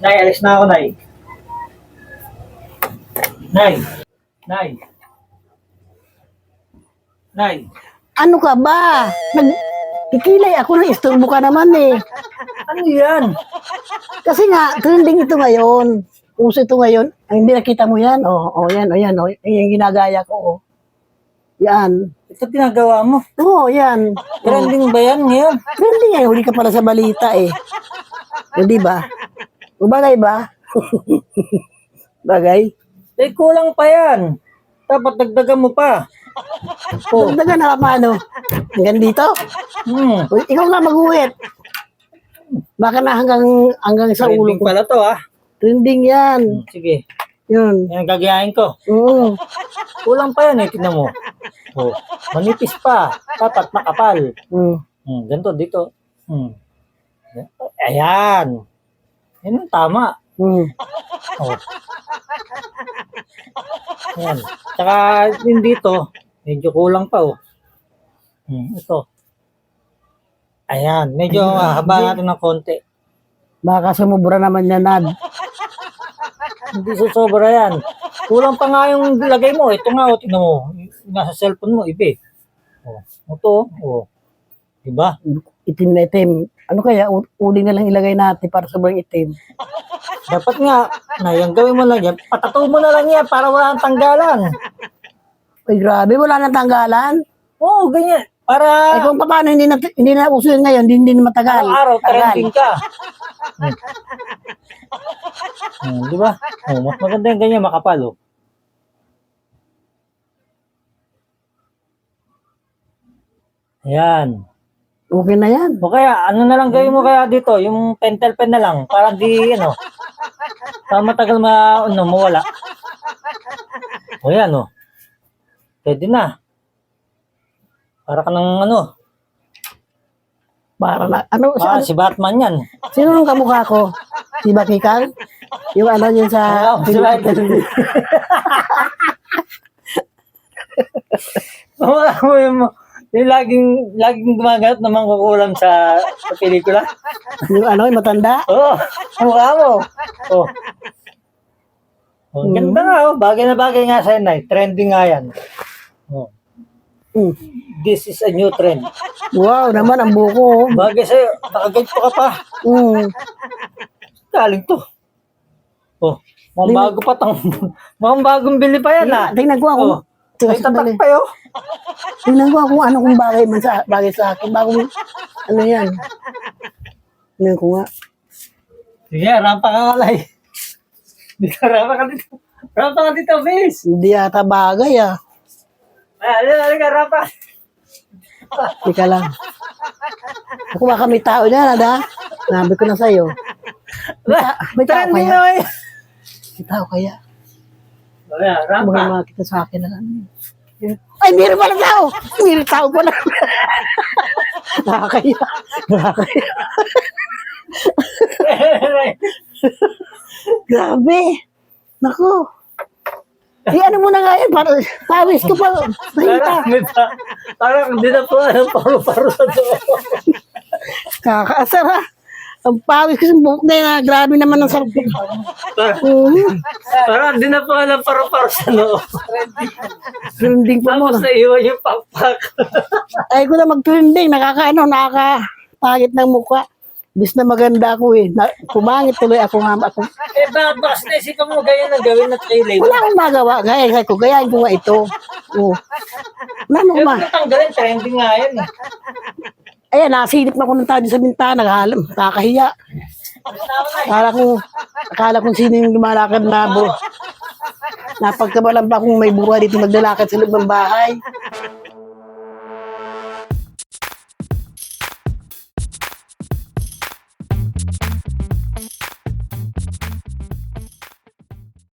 Nay, alis na ako, Nay. Nay. Nay. Nay. Ano ka ba? Nag Kikilay ako na istorbo ka naman eh. Ano yan? Kasi nga, trending ito ngayon. Uso ito ngayon. Ang hindi nakita mo yan. O, oh, oh, yan, o yan. O, yan yung ginagaya ko. Oh. Yan. Ito ginagawa mo. Oo, oh, yan. Trending ba yan ngayon? Trending yan. Huli ka pala sa balita eh. O, di ba? Bagay ba? bagay? Eh, kulang pa yan. Dapat dagdagan mo pa. O, daga na paano? Hanggang dito? Hmm. O, ikaw nga mag-uwit. Baka na hanggang, hanggang sa ulo Trending ko. pala to, ah. Trending yan. Sige. Yun. Yan ang gagayahin ko. Oo. Kulang pa yan eh, tignan mo. Oh, manipis pa. Dapat makapal. Mm. Hmm, ganito, dito. Hmm. Ayan. Yan ang tama. Mm. Oh. Ayan. Tsaka yung dito, medyo kulang pa oh. Hmm, ito. Ayan, medyo haba natin ng konti. Baka sumubra naman yan, Nad. Hindi susobra yan. Kulang pa nga yung lagay mo. Ito nga, oh, tingnan mo. Nasa cellphone mo, ibe. Oh, ito, oh. Diba? Itim na itim. Ano kaya? U- Uli na lang ilagay natin para sobrang itim. Dapat nga, na yung gawin mo lang yan, patato mo na lang yan para wala ang tanggalan. Ay, grabe. Wala nang tanggalan. Oo, ganyan. Ay, Para kung paano hindi na, hindi na uso yun ngayon, hindi, hindi na matagal. araw-araw Tagal. trending ka. Hmm. Hmm, di ba? Oh, mas maganda yung ganyan makapal, oh. Ayan. Okay na yan. O kaya, ano na lang gawin mo kaya dito? Yung pentel pen na lang. Para di, ano, para matagal ma, ano, mawala. O yan, oh. Pwede na. Para ka ng, ano, Para na. Ano? ah, Sa, si Batman yan. sino nung kamukha ko? Si Bakikang? Yung ano yun sa... Ah, si Batman. Wala mo yung, yung laging, laging gumaganap na mangkukulam sa, sa pelikula. Yung ano, yung matanda? Oo, oh, mukha mo. Oh. Oh, ang ganda nga, oh. Bagay na bagay nga sa'yo, Nay. Trending nga yan. Oh. Mm. This is a new trend. Wow, naman ang buko. oh. Bagay sa'yo, nakaganto ka pa. Mm. Galing to. Oh, mga bago pa tong, mga bagong bili pa yan, ha. Tingnan ko ako. Oh. May tatak pa yun. Tingnan ko kung ano kung bagay man sa bagay sa akin. Bago, ano yan. Tingnan ko nga. Sige, rampa ka kalay. Dito, rampa ka dito. Rampa ka dito, bis. Hindi yata bagay ah. Ah, alin ka, rampa. Teka lang. Ako baka may tao dyan, ada. Nabi ko na sa'yo. May, ta- may tao kaya? yun. May tao kaya? Rampa. makakita sa akin na lang. Ay, meron pala tao! Meron tao pala. Nakakaya. Nakakaya. Grabe. Naku. Eh, ano mo na nga yan? Para, pawis ko pa. Mahita. Parang, parang hindi na po ang paro-paro sa doon. Kakaasar ha. Ang pawis ko sa buhok na yan. ha. Grabe naman ang sarap. Parang, Mm. parang hindi na po alam paro-paro sa noo. Trending pa mo. Tapos naiwan yung pakpak. Ay ko na mag-trending. Nakakaano, nakakapangit ng mukha. Bis na maganda ako eh. Na, pumangit tuloy ako nga. Ako. eh, bakit ba kasi naisipan mo ganyan ang gawin na trailer? Wala akong magawa. Gaya, gaya ko. Gayahin ko nga ito. Oh. Wala mo Eh, ma. kung tanggalin, trending nga yan eh. Ayan, nasilip na ko ng tao sa bintana. Halam, kakahiya. Akala ko, akala kong sino yung lumalakad na bo. Napagkabalan pa kung may buwa dito maglalakad sa loob ng bahay.